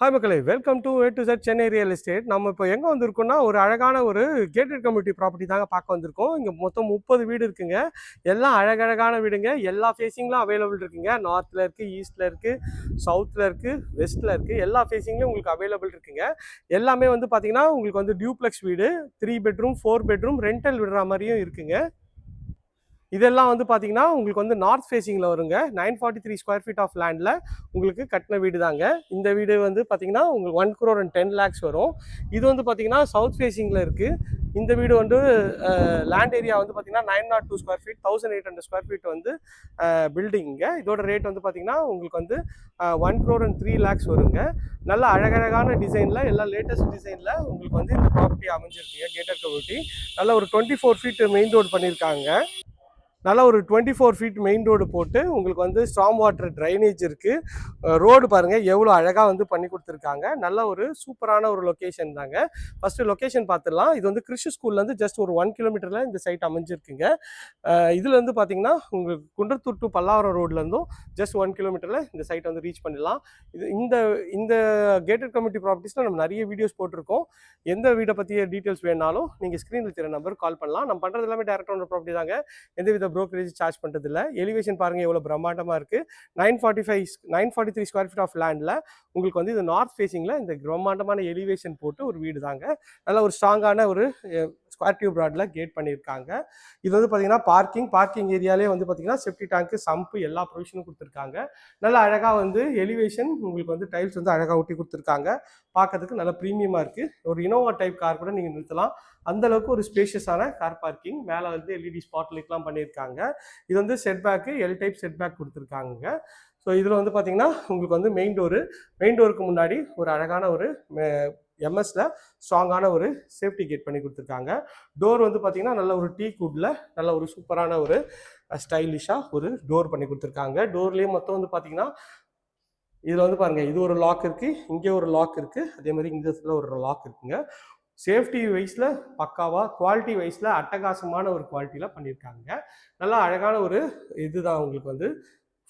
Hi மக்களே welcome to A to sir Chennai real estate நம்ம இப்போ எங்கே வந்திருக்கோம்னா ஒரு அழகான ஒரு கேட்டட் கம்யூனிட்டி ப்ராப்பர்ட்டி தாங்க பார்க்க வந்திருக்கோம். இங்கே மொத்தம் முப்பது வீடு இருக்குங்க. எல்லாம் அழகழகான வீடுங்க. எல்லா ஃபேஸிங்லாம் அவைலபிள் இருக்குங்க. நார்த்தில் இருக்குது ஈஸ்ட்டில் இருக்குது சவுத்தில் இருக்குது வெஸ்ட்டில் இருக்குது எல்லா ஃபேஸிங்லேயும் உங்களுக்கு அவைலபிள் இருக்குங்க. எல்லாமே வந்து பார்த்திங்கன்னா உங்களுக்கு வந்து டியூப்ளெக்ஸ் வீடு three bedroom four bedroom rental விடுற மாதிரியும் இருக்குங்க. இதெல்லாம் வந்து பார்த்தீங்கன்னா உங்களுக்கு வந்து நார்த் ஃபேஸிங்கில் வருங்க. Nine forty three square feet of லேண்டில் உங்களுக்கு கட்டின வீடு தாங்க. இந்த வீடு வந்து பார்த்தீங்கன்னா உங்களுக்கு one crore and ten lakhs வரும். இது வந்து பார்த்தீங்கன்னா சவுத் ஃபேஸிங்கில் இருக்குது இந்த வீடு வந்து லேண்ட் ஏரியா வந்து பார்த்தீங்கன்னா nine nought two square feet thousand eight hundred square feet வந்து பில்டிங்க இதோட ரேட் வந்து பார்த்தீங்கன்னா உங்களுக்கு வந்து one crore and three lakhs வருங்க. நல்ல அழகழகான டிசைனில் எல்லாம் லேட்டஸ்ட் டிசைனில் உங்களுக்கு வந்து இந்த ப்ராப்பர்ட்டி அமைஞ்சிருக்குங்க கேட்டர் கம்யூனிட்டி நல்ல ஒரு twenty four feet main road பண்ணியிருக்காங்க நல்ல ஒரு twenty four feet main road போட்டு உங்களுக்கு வந்து ஸ்ட்ராங் வாட்டர் ட்ரைனேஜ் இருக்குது ரோடு பாருங்கள் எவ்வளோ அழகாக வந்து பண்ணி கொடுத்துருக்காங்க. நல்ல ஒரு சூப்பரான ஒரு லொக்கேஷன் தாங்க. ஃபஸ்ட்டு லொக்கேஷன் பார்த்துடலாம். இது வந்து கிறிஸ்து ஸ்கூல்லேருந்து ஜஸ்ட் ஒரு ஒன் கிலோமீட்டரில் இந்த சைட் அமைஞ்சிருக்குங்க. இதில் வந்து பார்த்தீங்கன்னா உங்களுக்கு குன்றத்தூர் டு பல்லாவரம் ரோட்லேருந்தும் ஜஸ்ட் ஒன் கிலோமீட்டரில் இந்த சைட்டை வந்து ரீச் பண்ணிடலாம். இது இந்த இந்த கேட்டட் கம்யூனிட்டி ப்ராப்பர்ட்டிஸில் நம்ம நிறைய வீடியோஸ் போட்டிருக்கோம். எந்த வீடை பற்றிய டீட்டெயில்ஸ் வேணாலும் நீங்கள் ஸ்க்ரீனில் தெரிய நம்பர் கால் பண்ணலாம். நம்ம பண்ணுறது எல்லாமே டேரக்ட் ஓனர் ப்ராப்பர்ட்டி தாங்க. எந்தவித ப்ரோக்கரேஜ் சார்ஜ் பண்ணுறது இல்லை எலிவேஷன் பாருங்கள் எவ்வளோ பிரம்மாண்டமாக இருக்குது nine forty five nine forty three square feet of லேண்டில் உங்களுக்கு வந்து இது நார்த் ஃபேஸிங்கில் இந்த பிரம்மாண்டமான எலிவேஷன் போட்டு ஒரு வீடு தாங்க நல்ல ஒரு ஸ்ட்ராங்கான ஒரு ஸ்கொயர் டியூப் ப்ராடில் கேட் பண்ணியிருக்காங்க. இது வந்து பார்த்தீங்கன்னா பார்க்கிங் பார்க்கிங் ஏரியாலே வந்து பார்த்தீங்கன்னா செப்டி டேங்க்கு சம்ப்பு எல்லா ப்ரொவிஷனும் கொடுத்துருக்காங்க. நல்லா அழகாக வந்து எலிவேஷன் உங்களுக்கு வந்து டைல்ஸ் வந்து அழகாக ஒட்டி கொடுத்துருக்காங்க. பார்க்கறதுக்கு நல்ல ப்ரீமியமாக இருக்குது ஒரு இனோவா டைப் கார் கூட நீங்கள் நிறுத்தலாம். அந்த அளவுக்கு ஒரு ஸ்பேஷியஸான கார் பார்க்கிங் மேலே வந்து எல்இடி ஸ்பாட் லைட்லாம் பண்ணியிருக்காங்க. இது வந்து set back L type set back கொடுத்துருக்காங்க ஸோ இதில் வந்து பார்த்தீங்கன்னா உங்களுக்கு வந்து மெயின் டோரு மெயின் டோருக்கு முன்னாடி ஒரு அழகான ஒரு எம்எஸ்ல ஸ்ட்ராங்கான ஒரு சேஃப்டி கேட் பண்ணி கொடுத்துருக்காங்க. டோர் வந்து பார்த்தீங்கன்னா நல்ல ஒரு டீ குட்டில் நல்ல ஒரு சூப்பரான ஒரு ஸ்டைலிஷாக ஒரு டோர் பண்ணி கொடுத்துருக்காங்க. டோர்லேயே மொத்தம் வந்து பார்த்தீங்கன்னா இதில் வந்து பாருங்கள் இது ஒரு லாக் இருக்குது இங்கே ஒரு லாக் இருக்குது அதே மாதிரி இந்த இடத்துல ஒரு லாக் இருக்குங்க. சேஃப்டி வைஸில் பக்காவாக குவாலிட்டி வைஸில் அட்டகாசமான ஒரு குவாலிட்டியில் பண்ணியிருக்காங்க. நல்லா அழகான ஒரு இதுதான் உங்களுக்கு வந்து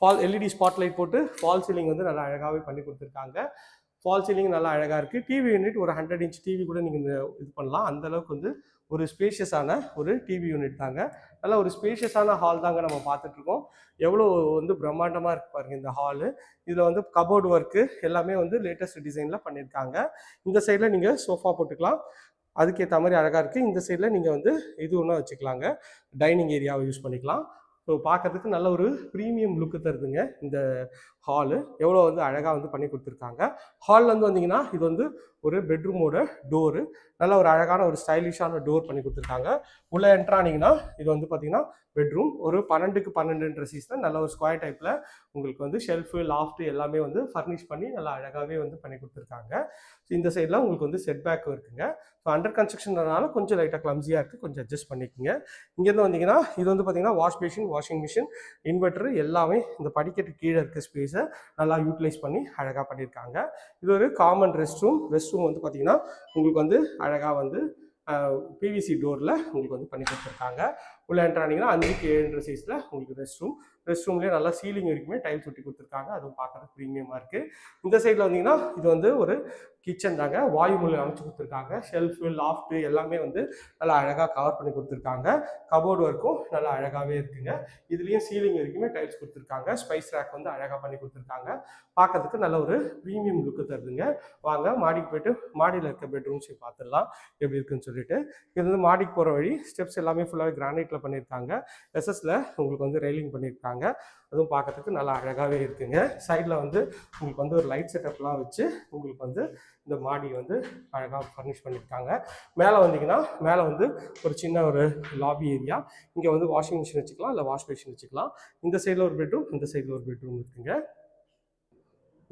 ஃபால் எல்இடி ஸ்பாட்லைட் போட்டு ஃபால் சீலிங் வந்து நல்லா அழகாகவே பண்ணி கொடுத்துருக்காங்க. ஃபால் சீலிங் நல்லா அழகாக இருக்குது டிவி யூனிட் ஒரு ஹண்ட்ரட் இன்ச் டிவி கூட நீங்கள் இது பண்ணலாம். அந்த அளவுக்கு வந்து ஒரு ஸ்பேஷியஸான ஒரு டிவி யூனிட் தாங்க. நல்ல ஒரு ஸ்பேஷியஸான ஹால் தாங்க நம்ம பார்த்துட்ருக்கோம் எவ்வளோ வந்து பிரம்மாண்டமாக இருக்கு பாருங்க இந்த ஹாலு இதில் வந்து கபோர்டு ஒர்க்கு எல்லாமே வந்து லேட்டஸ்ட் டிசைனில் பண்ணியிருக்காங்க. இந்த சைடில் நீங்கள் சோஃபா போட்டுக்கலாம். அதுக்கேற்ற மாதிரி அழகாக இருக்குது இந்த சைடில் நீங்கள் வந்து இது ஒன்றா வச்சுக்கலாங்க. டைனிங் ஏரியாவை யூஸ் பண்ணிக்கலாம். ஸோ பார்க்கறதுக்கு நல்ல ஒரு ப்ரீமியம் லுக்கு தருதுங்க இந்த ஹாலு எவ்வளோ வந்து அழகாக வந்து பண்ணி கொடுத்துருக்காங்க. ஹாலில் வந்து வந்தீங்கன்னா இது வந்து ஒரு பெட்ரூமோட டோரு நல்ல ஒரு அழகான ஒரு ஸ்டைலிஷான டோர் பண்ணி கொடுத்துருக்காங்க. உள்ளே என்ட்ரானிங்கன்னா இது வந்து பார்த்தீங்கன்னா பெட்ரூம் ஒரு பன்னெண்டுக்கு பன்னெண்டுன்ற சீஸில் நல்ல ஒரு ஸ்கொயர் டைப்பில் உங்களுக்கு வந்து ஷெல்ஃபு லாஃப்ட் எல்லாமே வந்து ஃபர்னிஷ் பண்ணி நல்லா அழகாகவே வந்து பண்ணி கொடுத்துருக்காங்க. ஸோ இந்த சைடில் உங்களுக்கு வந்து செட் பேக்கும் இருக்குங்க. ஸோ அண்டர் கன்ஸ்ட்ரக்ஷன்றனால கொஞ்சம் லைட்டாக கிளம்ஸியாக இருக்குது கொஞ்சம் அட்ஜஸ்ட் பண்ணிக்கோங்க. இங்கேருந்து வந்தீங்கன்னா இது வந்து பார்த்தீங்கன்னா wash basin washing machine inverter எல்லாமே இந்த படிக்கட்டு கீழே இருக்க ஸ்பேஸை நல்லா யூட்டிலைஸ் பண்ணி அழகாக பண்ணியிருக்காங்க இது ஒரு common rest room rest room வந்து பார்த்தீங்கன்னா உங்களுக்கு வந்து அழகாக வந்து பிவிசி டோரில் உங்களுக்கு வந்து பண்ணி கொடுத்துருக்காங்க. உள்ள என்ட்ரானிங்கன்னா அஞ்சுக்கு ஏழுன்ற சைஸில் உங்களுக்கு ரெஸ்ட் ரூம் ரெஸ்ட் ரூம்லேயே நல்லா சீலிங் வரைக்குமே டைல்ஸ் ஒட்டி கொடுத்துருக்காங்க. அதுவும் பார்க்குறது ப்ரீமியமாக இருக்குது இந்த சைடில் வந்தீங்கன்னா இது வந்து ஒரு கிச்சன் தாங்க. வாயு மூலம் அமைச்சு கொடுத்துருக்காங்க. ஷெல்ஃபு லாஃப்ட்டு எல்லாமே வந்து நல்லா அழகாக கவர் பண்ணி கொடுத்துருக்காங்க. கபோர்டு ஒர்க்கும் நல்லா அழகாகவே இருக்குங்க. இதுலேயும் சீலிங் வரைக்குமே டைல்ஸ் கொடுத்துருக்காங்க. ஸ்பைஸ் ரேக் வந்து அழகாக பண்ணி கொடுத்துருக்காங்க. பார்க்கறதுக்கு நல்ல ஒரு ப்ரீமியம் லுக்கு தருதுங்க. வாங்க மாடிக்கு போயிட்டு மாடியில் இருக்க பெட்ரூம்ஸ் பார்த்துடலாம். எப்படி இருக்குன்னு சொல்லிட்டு. இது வந்து மாடிக்கு போகிற வழி ஸ்டெப்ஸ் எல்லாமே ஃபுல்லாகவே கிரானைட்டில் பண்ணியிருக்காங்க எஸ்எஸ்ல உங்களுக்கு வந்து ரெயிலிங் பண்ணியிருக்காங்க அதுவும் பார்க்கறதுக்கு நல்லா அழகாகவே இருக்குங்க. சைடில் வந்து உங்களுக்கு வந்து ஒரு லைட் செட்டப்லாம் வச்சு உங்களுக்கு வந்து இந்த மாடி வந்து அழகாக ஃபர்னிஷ் பண்ணியிருக்காங்க மேலே வந்தீங்கன்னா மேலே வந்து ஒரு சின்ன ஒரு லாபி ஏரியா இங்கே வந்து வாஷிங் மிஷின் வச்சுக்கலாம் இல்லை வாஷ் மிஷின் வச்சுக்கலாம். இந்த சைடில் ஒரு பெட்ரூம் இந்த சைடில் ஒரு பெட்ரூம் இருக்குங்க.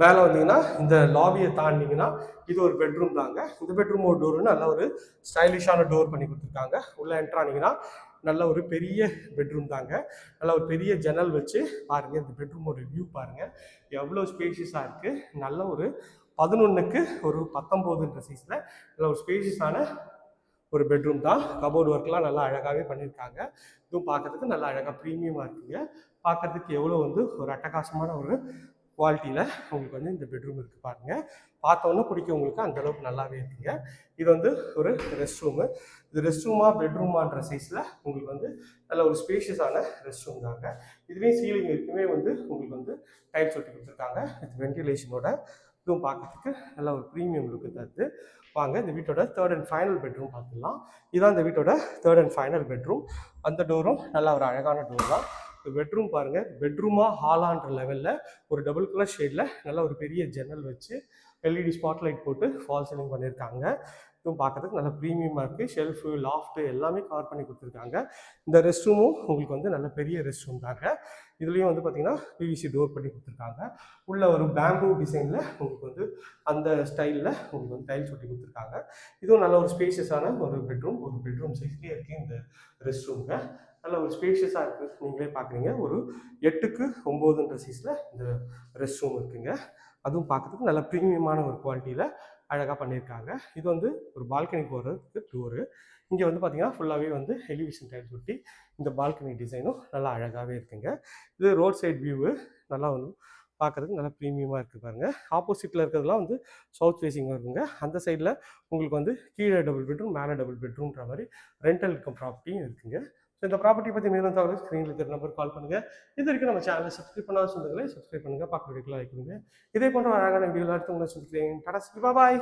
மேலே வந்தீங்கன்னா இந்த லாபியை தாண்டிங்கன்னா இது ஒரு பெட்ரூம் தாங்க. இந்த பெட்ரூம் ஒரு டோர் நல்ல ஒரு ஸ்டைலிஷான டோர் பண்ணி கொடுத்துருக்காங்க. உள்ளே என்ட்ரானிங்கன்னா நல்ல ஒரு பெரிய பெட்ரூம் தாங்க. நல்ல ஒரு பெரிய ஜன்னல் வச்சு பாருங்கள் இந்த பெட்ரூமோட வியூ பாருங்கள் எவ்வளோ ஸ்பேஷியஸாக இருக்குது நல்ல ஒரு பதினொன்றுக்கு ஒரு பத்தொம்போதுன்ற சைஸில் நல்ல ஒரு ஸ்பேஷியஸான ஒரு பெட்ரூம் தான். கபோர்டு ஒர்க்லாம் நல்லா அழகாகவே பண்ணியிருக்காங்க இதுவும் பார்க்கறதுக்கு நல்லா அழகாக ப்ரீமியமாக இருக்குங்க. பார்க்கறதுக்கு எவ்வளோ வந்து ஒரு அட்டகாசமான ஒரு குவாலிட்டியில் உங்களுக்கு வந்து இந்த பெட்ரூம் இருக்குது பாருங்கள் பார்த்தோன்னே பிடிக்கும் உங்களுக்கு அந்தளவுக்கு நல்லாவே இருக்குங்க. இது வந்து ஒரு ரெஸ்ட் ரூமு இது ரெஸ்ட் ரூமா பெட்ரூமான்ற சைஸில் உங்களுக்கு வந்து நல்ல ஒரு ஸ்பேஷியஸான ரெஸ்ட் ரூம் தாங்க. இதுலேயும் சீலிங் இருக்குமே வந்து உங்களுக்கு வந்து டைல்ஸ் ஒட்டி கொடுத்துருக்காங்க. வித் வென்டிலேஷனோட இதுவும் பார்க்கறதுக்கு நல்ல ஒரு ப்ரீமியம் லுக்கு தருது வாங்க இந்த வீட்டோட தேர்ட் அண்ட் ஃபைனல் பெட்ரூம் பார்த்துடலாம். இதுதான் இந்த வீட்டோட தேர்ட் அண்ட் ஃபைனல் பெட்ரூம் அந்த டோரும் நல்ல ஒரு அழகான டோர் தான். இந்த பெட்ரூம் பாருங்கள் பெட்ரூமா ஹாலான்ற லெவலில் ஒரு டபுள் கலர் ஷேடில் நல்ல ஒரு பெரிய ஜன்னல் வச்சு எல்இடி ஸ்பாட்லைட் போட்டு ஃபால் சீலிங் பண்ணியிருக்காங்க இதுவும் பார்க்கறதுக்கு நல்ல ப்ரீமியமாக இருக்குது ஷெல்ஃபு லாஃப்ட்டு எல்லாமே கவர் பண்ணி கொடுத்துருக்காங்க. இந்த ரெஸ்ட் ரூமும் உங்களுக்கு வந்து நல்ல பெரிய ரெஸ்ட் ரூம் தாங்க. இதுலேயும் வந்து பார்த்தீங்கன்னா பிவிசி டோர் பண்ணி கொடுத்துருக்காங்க. உள்ள ஒரு பேம்பூ டிசைனில் உங்களுக்கு வந்து அந்த ஸ்டைலில் உங்களுக்கு வந்து டைல்ஸ் ஒட்டி கொடுத்துருக்காங்க. இதுவும் நல்ல ஒரு ஸ்பேஷியஸான ஒரு பெட்ரூம் ஒரு பெட்ரூம் சைஸ்லேயே இருக்குது இந்த ரெஸ்ட் ரூமுங்க நல்ல ஒரு ஸ்பேஷியஸாக இருக்குது நீங்களே பார்க்குறீங்க ஒரு எட்டுக்கு ஒம்போதுன்ற சைஸில் இந்த ரெஸ்ட் ரூம் இருக்குங்க. அதுவும் பார்க்கறதுக்கு நல்ல ப்ரீமியமான ஒரு குவாலிட்டியில் அழகாக பண்ணியிருக்காங்க இது வந்து ஒரு பால்கனி போகிறதுக்கு டூரு இங்கே வந்து பார்த்தீங்கன்னா ஃபுல்லாகவே வந்து எலிவேஷன் டைல்ஸ் ஒட்டி இந்த பால்கனி டிசைனும் நல்லா அழகாகவே இருக்குங்க. இது ரோட் சைட் வியூவு நல்லா வந்து பார்க்கறதுக்கு நல்லா ப்ரீமியமாக இருக்குது பாருங்க. ஆப்போசிட்டில் இருக்கிறதுலாம் வந்து சவுத் ஃபேஸிங்காக இருக்குங்க. அந்த சைடில் உங்களுக்கு வந்து கீழே டபுள் பெட்ரூம் மேலே டபுள் பெட்ரூம்ன்ற மாதிரி ரெண்டல் இருக்கும் ப்ராப்பர்ட்டியும் இருக்குங்க. ஸோ இந்த ப்ராப்பர்ட்டி பற்றி மேலும் தகவல் ஸ்க்ரீனில் இருக்கிற நம்பர் கால் பண்ணுங்கள் இது வரைக்கும் நம்ம சேனலை சப்ஸ்கிரைப் பண்ணாத சொந்தங்களை சப்ஸ்கிரைப் பண்ணுங்கள் பார்க்க வீட்டில் வைக்கணுங்க இதே போன்ற அழகான வீடியோவில் அடுத்து உங்களை சொல்லிக்கிறேன் டாடா பாய்